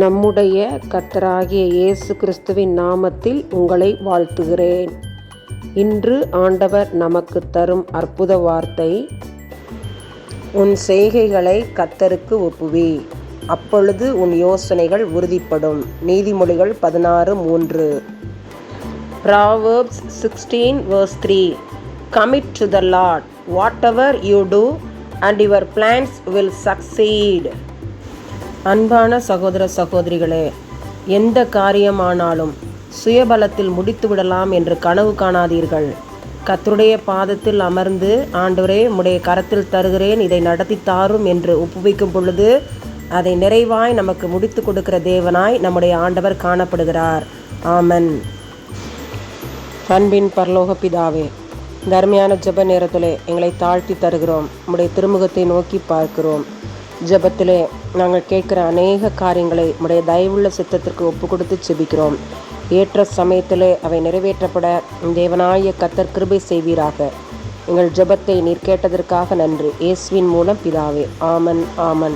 நம்முடைய கத்தராகிய இயேசு கிறிஸ்துவின் நாமத்தில் உங்களை வாழ்த்துகிறேன். இன்று ஆண்டவர் நமக்கு தரும் அற்புத வார்த்தை உன் செய்கைகளை கத்தருக்கு ஒப்புவி. அப்பொழுது உன் யோசனைகள் உறுதிப்படும். நீதிமொழிகள் பதினாறு மூன்று. Proverbs sixteen verse three commit to the Lord whatever you do and your plans will succeed அன்பான சகோதர சகோதரிகளே எந்த காரியமானாலும் சுயபலத்தில் முடித்து விடலாம் என்று கனவு காணாதீர்கள். கர்த்தருடைய பாதத்தில் அமர்ந்து ஆண்டவரே உடைய கரத்தில் தருகிறேன் இதை நடத்தி தாரும் என்று ஒப்புவிக்கும் பொழுது அதை நிறைவாய் நமக்கு முடித்து கொடுக்கிற தேவனாய் நம்முடைய ஆண்டவர் காணப்படுகிறார். ஆமன். அன்பின் பரலோக பிதாவே தர்மையான செப நேரத்தில் நேரத்திலே எங்களை தாழ்த்தி தருகிறோம். நம்முடைய திருமுகத்தை நோக்கி பார்க்கிறோம். ஜபத்திலே நாங்கள் கேட்குற அநேக காரியங்களை உடைய தயவுள்ள சித்தத்திற்கு ஒப்பு கொடுத்து செபிக்கிறோம் ஏற்ற சமயத்திலே அவை நிறைவேற்றப்பட தேவனாய கத்தர் கிருபை செய்வீராக. எங்கள் ஜெபத்தை நீர் கேட்டதற்காக நன்றி. இயேசுவின் மூலம் பிதாவே. ஆமன் ஆமன்.